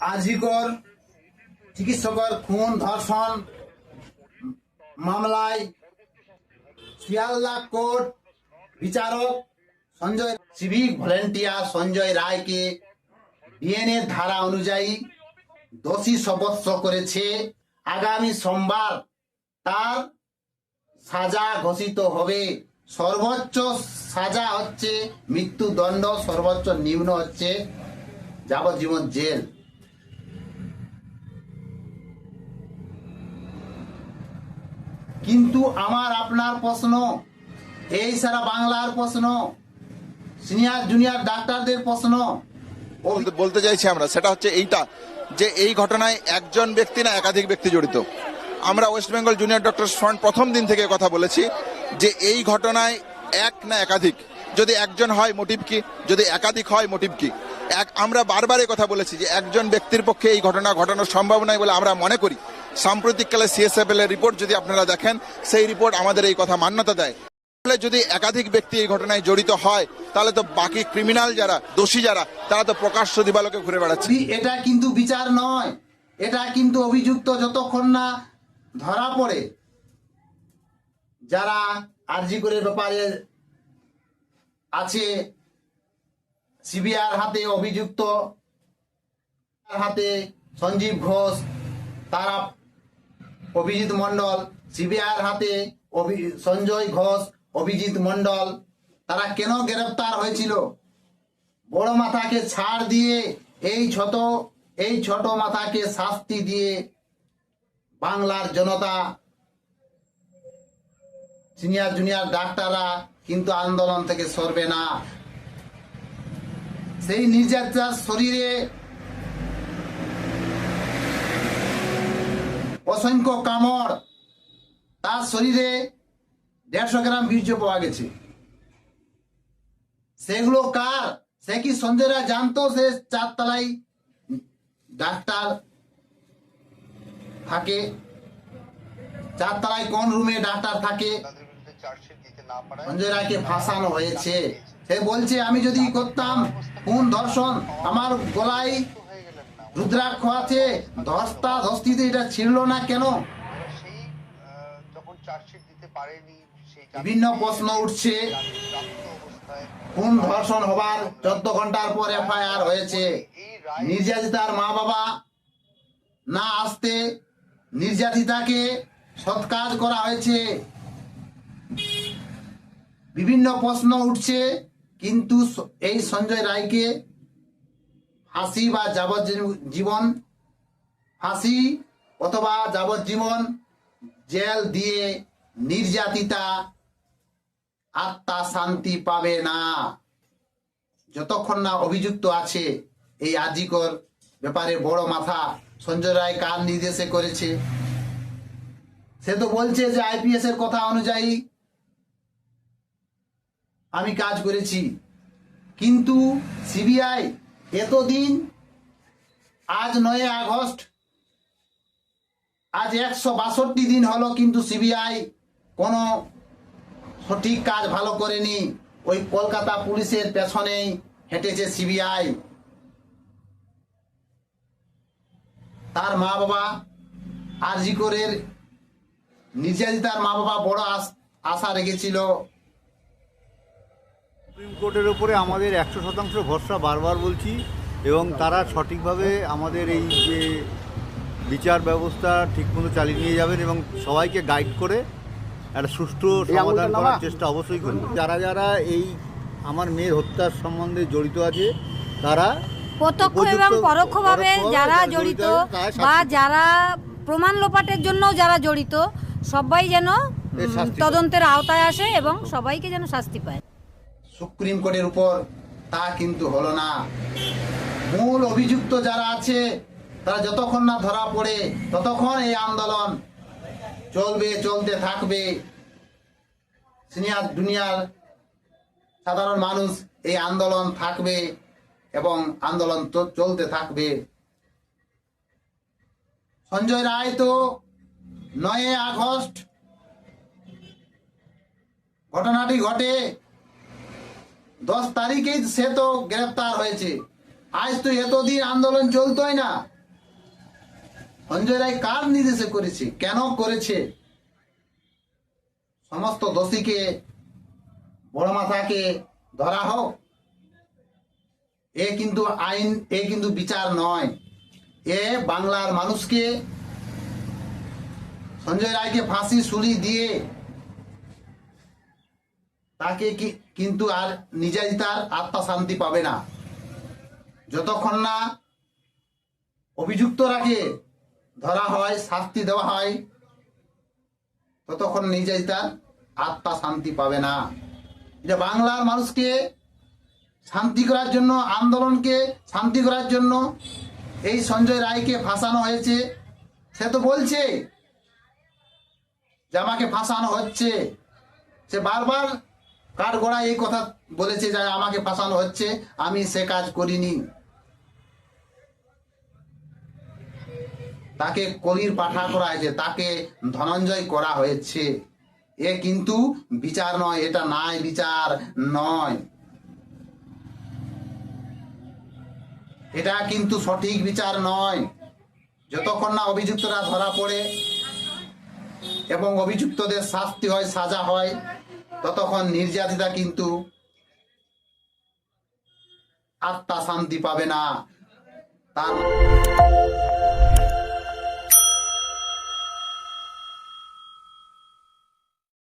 আজিকর চিকিৎসকের খুন ধর্ষণ মামলায় শিয়ালদা কোর্ট বিচারক সঞ্জয় সিভিক ভলেন্টিয়ার সঞ্জয় রায়কে ডিএনএ ধারা অনুযায়ী দোষী সাব্যস্ত করেছে। আগামী সোমবার তার সাজা ঘোষিত হবে। সর্বোচ্চ সাজা হচ্ছে মৃত্যুদণ্ড, সর্বোচ্চ নিম্ন হচ্ছে যাবজ্জীবন জেল। কিন্তু আমার আপনার প্রশ্ন, এই সারা বাংলার প্রশ্ন, সিনিয়র, জুনিয়র ডাক্তারদের প্রশ্ন। বলতে চাইছি আমরা, সেটা হচ্ছে এইটা, যে এই ঘটনায় একজন ব্যক্তি না একাধিক ব্যক্তি জড়িত। আমরা West Bengal junior doctor front প্রথম দিন থেকে কথা বলেছি যে এই ঘটনায় এক না একাধিক। যদি একজন হয়, মোটিভ কি? যদি একাধিক হয়, মোটিভ কি? এক আমরা বারবার কথা বলেছি যে একজন ব্যক্তির পক্ষে এই ঘটনা ঘটানোর সম্ভব নয় বলে আমরা মনে করি। সাম্প্রতিককালে সিএসএফএল এর রিপোর্ট যদি আপনারা দেখেন, সেই রিপোর্ট আমাদের এই কথা মান্যতা দেয়। তাহলে যদি একাধিক ব্যক্তি এই ঘটনায় জড়িত হয়, তাহলে তো বাকি ক্রিমিনাল যারা, দোষী যারা, তারা তো প্রকাশ্য দিবালোকে ঘুরে বেড়াচ্ছে। এটা কিন্তু বিচার নয়। এটা কিন্তু অভিযুক্ত যতক্ষণ না ধরা পড়ে, যারা আরজি করে ব্যাপারে আছে সিবিআর হাতে অভিযুক্ত হাতে সঞ্জীব ঘোষ, তারা অভিজিৎ মন্ডল সিবিআর হাতে সঞ্জয় ঘোষ, অভিজিৎ মন্ডল তারা কেন গ্রেফতার হয়েছিল? বড় মাথাকে ছাড় দিয়ে এই ছোট এই ছোট মাথাকে শাস্তি দিয়ে বাংলার জনতা, সিনিয়র, জুনিয়র ডাক্তাররা কিন্তু আন্দোলন থেকে সরবে না। সেই নির্যাতিতার শরীরে অসংখ্য কামড় তার শরীরে দেড়শো গ্রাম বীর্য পাওয়া গেছে। সেগুলো কার? সে কি সঞ্জয় রায় জানতো সে চারতলায় ডাক্তার থাকে? চারতলায় কোন রুমে ডাক্তার থাকে? তাদের বিরুদ্ধে চার্জশিট দিতে না পারায় সঞ্জয় রায়কে ফাঁসানো হয়েছে। সে বলছে, আমি যদি করতাম কোন ধর্ষণ আমার গলায় রুদ্রাক্ষ আছে ধস্তা ধস্তিতে এটা ছিঁড়লো না কেন? বিভিন্ন প্রশ্ন উঠছে। কোন ধর্ষণ হবার চোদ্দ ঘণ্টার পর এফআইআর হয়েছে? নির্যাতিতার মা বাবা না আসতে নির্যাতিতাকে সৎকাজ করা হয়েছে? বিভিন্ন প্রশ্ন উঠছে কিন্তু এই সঞ্জয় রায়কে ফাঁসি বা যাবজ্জীবন ফাঁসি অথবা যাবজ্জীবন জেল দিয়ে নির্যাতিতা, আত্মা শান্তি পাবে না। যতক্ষণ না অভিযুক্ত আছে, এই আজিকর ব্যাপারে বড় মাথা সঞ্জয় রায় কার নির্দেশে করেছে? সে তো বলছে যে আইপিএস এর কথা অনুযায়ী আমি কাজ করেছি। কিন্তু সিবিআই এতদিন, আজ নয় আগস্ট, আজ একশো বাষট্টি দিন হলো কিন্তু সিবিআই কোনো সঠিক কাজ ভালো করেনি। ওই কলকাতা পুলিশের পেছনেই হেঁটেছে সিবিআই। তার মা বাবা আরজি করের নির্যাতিতার মা বাবা বড় আশা রেখেছিল। সুপ্রিম কোর্টের উপরে আমাদের একশো শতাংশ ভরসা বারবার বলছি এবং তারা সঠিকভাবে আমাদের এই যে বিচার ব্যবস্থা ঠিকমতো চালিয়ে নিয়ে যাবেন এবং সবাইকে গাইড করে একটা সুষ্ঠু সমাধান করার চেষ্টা অবশ্যই করবেন যারা যারা এই আমার মেয়ের হত্যার সম্বন্ধে জড়িত আছে তারা প্রত্যক্ষ এবং পরোক্ষভাবে যারা জড়িত বা যারা প্রমাণ লোপাটের জন্য যারা জড়িত সবাই যেন। তদন্তের আওতায় আসে এবং সবাইকে যেন শাস্তি পায়। সুপ্রিম কোর্টের উপর, তা কিন্তু হলো না। মূল অভিযুক্ত যারা আছে, তারা যতক্ষণ না ধরা পড়ে, ততক্ষণ এই আন্দোলন চলবে, চলতে থাকবে। সিনিয়র দুনিয়ার সাধারণ মানুষ, এই আন্দোলন থাকবে এবং আন্দোলন চলতে থাকবে। সঞ্জয় রায় তো নয় আগস্ট, ঘটনাটি ঘটে দশ তারিখেই সে তো গ্রেফতার হয়েছে। আজ তো এতদিন আন্দোলন চলতোই না। সঞ্জয় রায় কার নির্দেশে করেছে? কেন করেছে? সমস্ত দোষীকে, বড় মাথাকে ধরা হোক। এ কিন্তু আইন, এ কিন্তু বিচার নয়। এ বাংলার মানুষকে, সঞ্জয় রায়কে ফাঁসি শুলি দিয়ে তাকে কিন্তু আর নিজেই তার আত্মা শান্তি পাবে না। যতক্ষণ না অভিযুক্তরাকে ধরা হয়, শাস্তি দেওয়া হয়, ততক্ষণ নিজেই তার আত্মা শান্তি পাবে না। এটা বাংলার মানুষকে শান্তি করার জন্য, আন্দোলনকে শান্তি করার জন্য এই সঞ্জয় রায়কে ফাঁসানো হয়েছে। সে তো বলছে যে আমাকে ফাঁসানো হচ্ছে। সে বারবার কাঠ গোড়া এই কথা বলেছে যে আমাকে ফাঁসানো হচ্ছে? আমি সে কাজ করিনি। তাকে কলির পাঠা করা হয়েছে, তাকে ধনঞ্জয় করা হয়েছে। এ কিন্তু বিচার নয়, এটা নাই বিচার নয়। এটা কিন্তু সঠিক বিচার নয়। যতক্ষণ না অভিযুক্তরা ধরা পড়ে এবং অভিযুক্তদের শাস্তি হয়, সাজা হয় ততক্ষণ নির্যাতিতা কিন্তু আত্মা শান্তি পাবে না। তার